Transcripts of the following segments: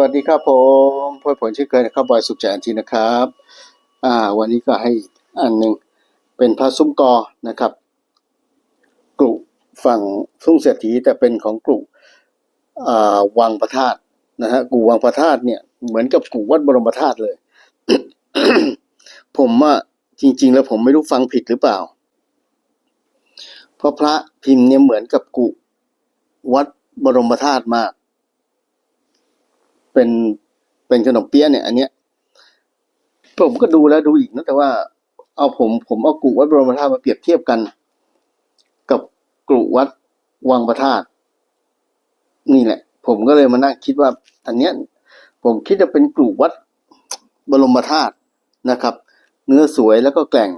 วัสดีครับผมพลผลชื่อเกินะครับบอยสุขใจอันทีนะครับ อ่า วันนี้ก็ให้อันหนึ่งเป็นพระซุ้มกอนะครับ กลุ่ฝั่งทุ่งเศรษฐีแต่เป็นของกลุ่อ่าวังประทาตนะฮะกลุ่วังประทาตเนี่ยเหมือนกับกลุ่วัดบรมธาตุเลย ผมอะจริง ๆ แล้วผมไม่รู้ฟังผิดหรือเปล่า เพราะพระพิมพ์เนี่ยเหมือนกับกุวัดบรมธาตุมาก เป็นเป็นขนมเปี๊ยะเนี่ย อันเนี้ยผมก็ดูแล้วดูอีกนะแต่ว่า เอาผมผมเอากุวัดบรมธาตุมาเปรียบเทียบกัน กับกรุวัดวังประธาตุนี่แหละ ผมก็เลยมานั่งคิดว่า อันเนี้ย ผมคิดจะเป็นกรุวัดบรมธาตุนะครับ เนื้อสวยแล้วก็แกร่ง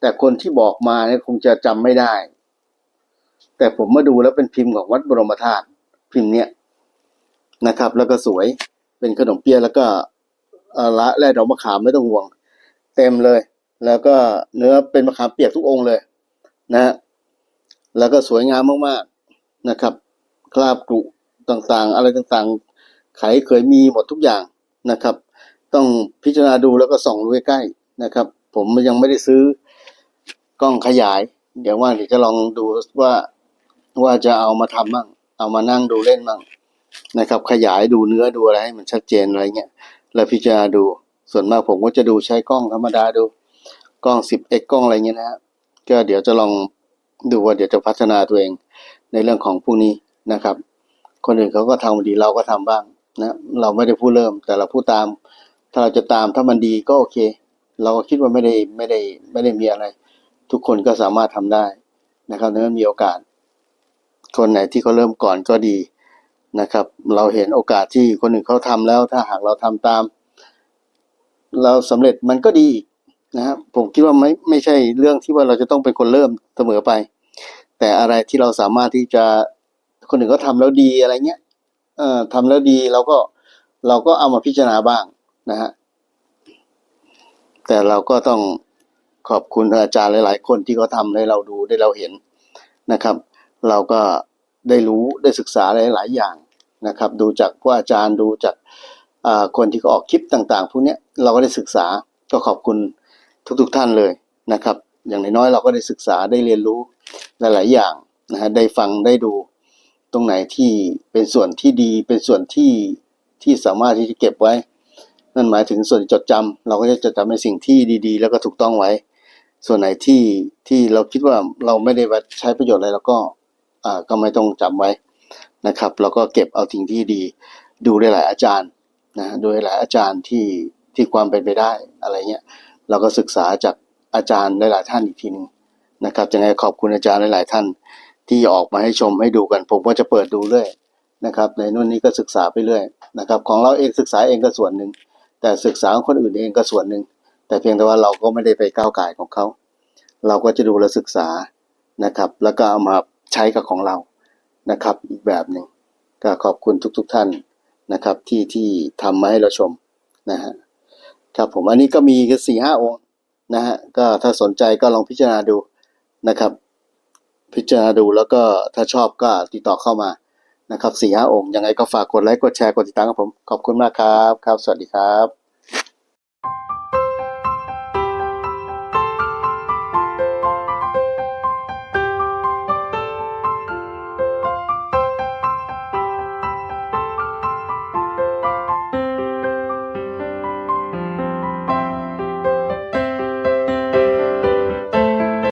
แต่คนที่บอกมาเนี่ยคงจะจำไม่ได้ แต่ผมมาดูแล้วเป็นพิมพ์ของวัดบรมธาตุพิมพ์เนี้ยนะครับ แล้วก็สวย เป็นขนมเปี๊ยะแล้วก็ละและดอกมะขามไม่ต้องห่วง เต็มเลย แล้วก็เนื้อเป็นมะขามเปียกทุกองค์เลย นะฮะแล้วก็สวยงามมากๆนะครับ คราบกรุต่างๆ อะไรต่างๆ ไขเคยมีหมดทุกอย่างนะครับ ต้องพิจารณาดูแล้วก็ส่องดูใกล้ๆนะครับ ผมยังไม่ได้ซื้อกล้องขยาย เดี๋ยวว่าเดี๋ยวจะลองดูว่าว่าจะเอามาทำบ้างเอามานั่งดูเล่นบ้าง นะครับ ขยายดูเนื้อดูอะไรให้มันชัดเจนอะไรเงี้ยแล้วพิจารณาดูส่วนมากผมก็จะดูใช้กล้องธรรมดาดูกล้อง 10x กล้องอะไรเงี้ยนะฮะก็เดี๋ยวจะลองดูว่าเดี๋ยวจะพัฒนาตัวเองในเรื่องของพวกนี้นะครับ คนอื่นเขาก็ทำดีเราก็ทำบ้างนะเราไม่ได้พูดเริ่ม แต่เราพูดตาม ถ้าเราจะตามถ้ามันดีก็โอเค เราก็คิดว่าไม่ได้ไม่ได้ไม่ได้มีอะไร ทุกคนก็สามารถทำได้นะครับนั้นมีโอกาส คนไหนที่เขาเริ่มก่อนก็ดี นะครับ เราเห็นโอกาสที่คนอื่นเขาทำแล้ว ถ้าหากเราทำตาม เราสำเร็จมันก็ดีนะครับผมคิดว่าไม่ไม่ใช่เรื่องที่ว่าเราจะต้องเป็นคนเริ่มเสมอไป แต่อะไรที่เราสามารถที่จะคนอื่นก็ทำแล้วดีอะไรเงี้ยเอ่อทำแล้วดีเราก็เราก็เอามาพิจารณาบ้างนะฮะแต่เราก็ต้องขอบคุณอาจารย์หลาย ๆ คนที่เขาทำให้เราดูได้เราเห็นนะครับ เราก็ ได้รู้ได้ศึกษาหลายๆอย่างนะครับ ดูจากผู้อาจารย์ดูจากคนที่เขาออกคลิปต่างๆพวกเนี้ยเราก็ได้ศึกษาก็ขอบคุณทุกๆท่านเลยนะครับ อย่างน้อยๆเราก็ได้ศึกษาได้เรียนรู้หลายๆอย่างนะฮะได้ฟังได้ดูตรงไหนที่เป็นส่วนที่ดีเป็นส่วนที่ที่สามารถที่จะเก็บไว้ นั่นหมายถึงส่วนจดจำเราก็จะจดจำในสิ่งที่ดีๆ แล้วก็ถูกต้องไว้ ส่วนไหนที่ที่เราคิดว่าเราไม่ได้ใช้ประโยชน์อะไรเราก็ ก็ไม่ต้องจำไว้นะครับ แล้วก็เก็บเอาสิ่งที่ดี ดูได้หลายอาจารย์นะโดยหลายอาจารย์ที่ที่ความเป็นไปได้อะไรเงี้ยเราก็ศึกษาจากอาจารย์หลายๆท่านอีกทีหนึงนะครับยังไงขอบคุณอาจารย์หลายๆท่านที่ออกมาให้ชมให้ดูกัน ผมก็จะเปิดดูเรื่อยนะครับ ในนู่นนี้ก็ศึกษาไปเรื่อยนะครับ ของเราเองศึกษาเองก็ส่วนหนึ่งแต่ศึกษาของคนอื่นเองก็ส่วนหนึ่งแต่เพียงแต่ว่าเราก็ไม่ได้ไปก้าวไก่ของเขา เราก็จะดูและศึกษานะครับ แล้วก็เอามา ใช้กับของเรานะครับ อีกแบบหนึ่งก็ขอบคุณทุกๆทท่านนะครับ ที่ที่ทำมาให้เราชมนะฮะครับผมอันนี้ก็มีสี่ห้าองค์นะฮะก็ถ้าสนใจก็ลองพิจารณาดูนะครับ พิจารณาดูแล้วก็ถ้าชอบก็ติดต่อเข้ามานะครับสี่ห้าองค์ยังไงก็ฝากกดไลค์กดแชร์กดติดตามกับผม ขอบคุณมากครับ ครับ สวัสดีครับ